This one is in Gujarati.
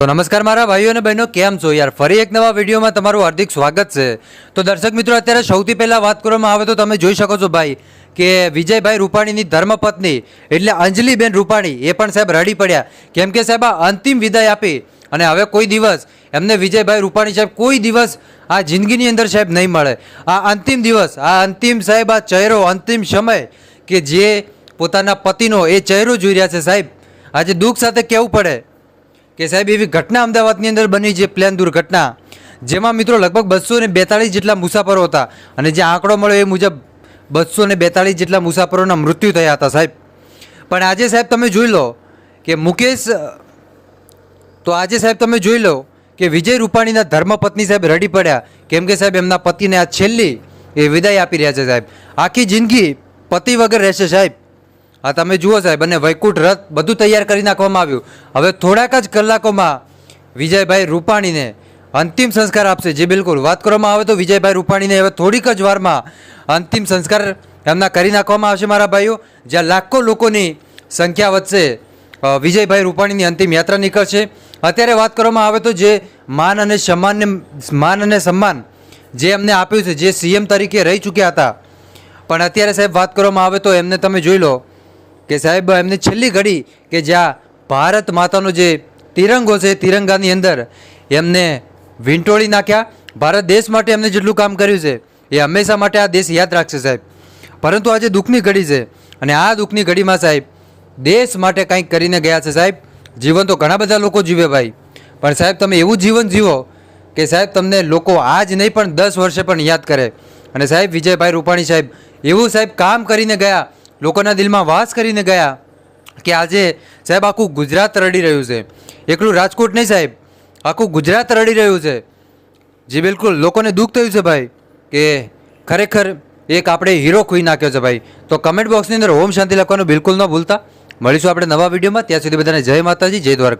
તો નમસ્કાર મારા ભાઈઓ અને બહેનો, કેમ છો યાર? ફરી એક નવા વિડીયોમાં તમારું હાર્દિક સ્વાગત છે. તો દર્શક મિત્રો, અત્યારે સૌથી પહેલાં વાત કરવામાં આવે તો તમે જોઈ શકો છો ભાઈ કે વિજયભાઈ રૂપાણીની ધર્મપત્ની એટલે અંજલિબેન રૂપાણી, એ પણ સાહેબ રડી પડ્યા. કેમ કે સાહેબ આ અંતિમ વિદાય આપી અને હવે કોઈ દિવસ એમને વિજયભાઈ રૂપાણી સાહેબ કોઈ દિવસ આ જિંદગીની અંદર સાહેબ નહીં મળે. આ અંતિમ દિવસ, આ અંતિમ સાહેબ આ ચહેરો, અંતિમ સમય કે જે પોતાના પતિનો એ ચહેરો જોઈ રહ્યા છે સાહેબ. આજે દુઃખ સાથે કહેવું પડે. કે સાહેબ, એવી ઘટના અમદાવાદની અંદર બની છે, પ્લેન દુર્ઘટના, જેમાં મિત્રો લગભગ બસો ને બેતાળીસ જેટલા મુસાફરો હતા અને જે આંકડો મળ્યો એ મુજબ બસો ને બેતાળીસ જેટલા મુસાફરોના મૃત્યુ થયા હતા, સાહેબ. પણ આજે સાહેબ તમે જોઈ લો કે મુકેશ, તો આજે સાહેબ તમે જોઈ લો કે વિજય રૂપાણીના ધર્મપત્ની સાહેબ રડી પડ્યા. કેમ કે સાહેબ, એમના પતિને આ છેલ્લી એ વિદાય આપી રહ્યા છે સાહેબ. આખી જિંદગી પતિ વગર રહેશે સાહેબ. આ તમે જુઓ સાહેબ, અને વૈકુંઠ રથ બધું તૈયાર કરી નાખવામાં આવ્યું. હવે થોડાક જ કલાકોમાં વિજયભાઈ રૂપાણીને અંતિમ સંસ્કાર આપશે. જે બિલકુલ વાત કરવામાં આવે તો વિજયભાઈ રૂપાણીને હવે થોડીક જ વારમાં અંતિમ સંસ્કાર એમના કરી નાખવામાં આવશે મારા ભાઈઓ. જ્યાં લાખો લોકોની સંખ્યા વધશે વિજયભાઈ રૂપાણીની અંતિમ યાત્રા નીકળશે. અત્યારે વાત કરવામાં આવે તો જે માન અને સન્માનને, માન અને સન્માન જે એમને આપ્યું છે, જે સીએમ તરીકે રહી ચૂક્યા હતા. પણ અત્યારે સાહેબ વાત કરવામાં આવે તો એમને તમે જોઈ લો કે સાહેબ, એમની છેલ્લી ઘડી કે જ્યાં ભારત માતાનો જે તિરંગો છે, તિરંગાની અંદર એમને વીંટોળી નાખ્યા. ભારત દેશ માટે એમને જેટલું કામ કર્યું છે, એ હંમેશા માટે આ દેશ યાદ રાખશે સાહેબ. પરંતુ આજે દુઃખની ઘડી છે અને આ દુઃખની ઘડીમાં સાહેબ, દેશ માટે કંઈક કરીને ગયા છે સાહેબ. જીવન તો ઘણા બધા લોકો જીવે ભાઈ. પણ સાહેબ, તમે એવું જીવન જીવો કે સાહેબ, તમને લોકો આજ નહીં પણ દસ વર્ષે પણ યાદ કરે. અને સાહેબ, વિજયભાઈ રૂપાણી સાહેબ, એવું સાહેબ કામ કરીને ગયા લોકોના દિલમાં વાસ કરીને ગયા કે આજે સાહેબ આખું ગુજરાત રડી રહ્યું છે. એકલું રાજકોટ નહીં સાહેબ, આખું ગુજરાત રડી રહ્યું છે. જે બિલકુલ, લોકોને દુઃખ થયું છે ભાઈ કે ખરેખર એક આપણે હીરો ખોઈ નાખ્યો છે ભાઈ. તો કમેન્ટ બોક્સની અંદર ઓમ શાંતિ લખવાનું બિલકુલ ન ભૂલતા. મળીશું આપણે નવા વિડીયોમાં, ત્યાં સુધી બધાને જય માતાજી, જય દ્વારકા.